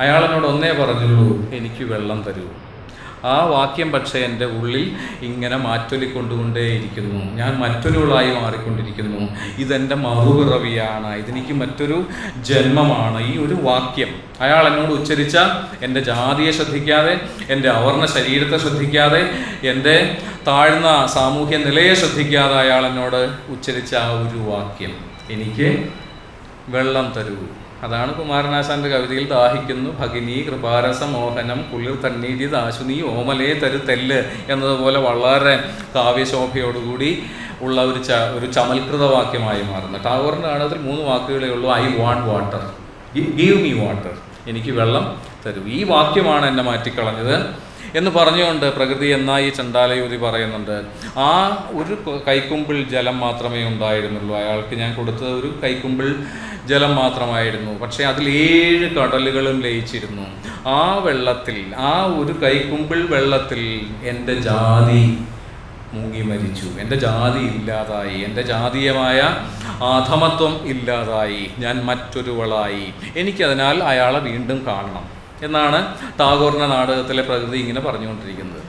അയാൾ എന്നോട് ഒന്നേ പറഞ്ഞുള്ളൂ എനിക്ക് വെള്ളം തരൂ. ആ വാക്യം പക്ഷേ എന്റെ ഉള്ളിൽ ഇങ്ങനെ മാറ്റൊലിക്കൊണ്ടുകൊണ്ടേയിരിക്കുന്നു. ഞാൻ മറ്റൊരുളായി മാറിക്കൊണ്ടിരിക്കുന്നു. ഇതെന്റെ മറുപിറവിയാണ്. ഇതെനിക്ക് മറ്റൊരു ജന്മമാണ്. ഈ ഒരു വാക്യം അയാൾ എന്നോട് ഉച്ചരിച്ച എന്റെ ജാതിയെ ശ്രദ്ധിക്കാതെ എന്റെ അവർണ ശരീരത്തെ ശ്രദ്ധിക്കാതെ എന്റെ താഴ്ന്ന സാമൂഹ്യ നിലയെ ശ്രദ്ധിക്കാതെ അയാൾ എന്നോട് ഉച്ചരിച്ച ആ ഒരു വാക്യം എനിക്ക് വെള്ളം തരൂ. അതാണ് കുമാരനാശാന്റെ കവിതയിൽ ദാഹിക്കുന്നു. ഭഗിനി കൃപാരസമോഹനം കുളിർ തണ്ണീതി ദാശുനി ഓമലേ തരു തെല്ല് എന്നതുപോലെ വളരെ കാവ്യശോഭയോടുകൂടി ഉള്ള ഒരു ച ഒരു ചമൽകൃത വാക്യമായി മാറുന്നു. ടാഗോറിന്റെ ആണതിൽ മൂന്ന് വാക്കുകളേ ഉള്ളൂ. I want water. Give me water. എനിക്ക് വെള്ളം തരൂ. ഈ വാക്യമാണ് എന്നെ മാറ്റിക്കളഞ്ഞത്. എന്ന് പറഞ്ഞുകൊണ്ട് പ്രകൃതി എന്ന ഈ ചണ്ടാലയൂതി പറയുന്നുണ്ട് ആ ഒരു കൈക്കുമ്പിൾ ജലം മാത്രമേ ഉണ്ടായിരുന്നുള്ളൂ. അയാൾക്ക് ഞാൻ കൊടുത്ത ഒരു കൈക്കുമ്പിൾ ജലം മാത്രമായിരുന്നു. പക്ഷേ അതിൽ ഏഴ് കടലുകളും ലയിച്ചിരുന്നു. ആ വെള്ളത്തിൽ ആ ഒരു കൈക്കുമ്പിൾ വെള്ളത്തിൽ എന്റെ ജാതി മുങ്ങി മരിച്ചു. എന്റെ ജാതി ഇല്ലാതായി. എന്റെ ജാതീയമായ ആധമത്വം ഇല്ലാതായി. ഞാൻ മറ്റൊരുവളായി. എനിക്കതിനാൽ അയാളെ വീണ്ടും കാണണം. എന്നാണ് ടാഗോറിന്റെ നാടകത്തിലെ പ്രകൃതി ഇങ്ങനെ പറഞ്ഞുകൊണ്ടിരിക്കുന്നത്.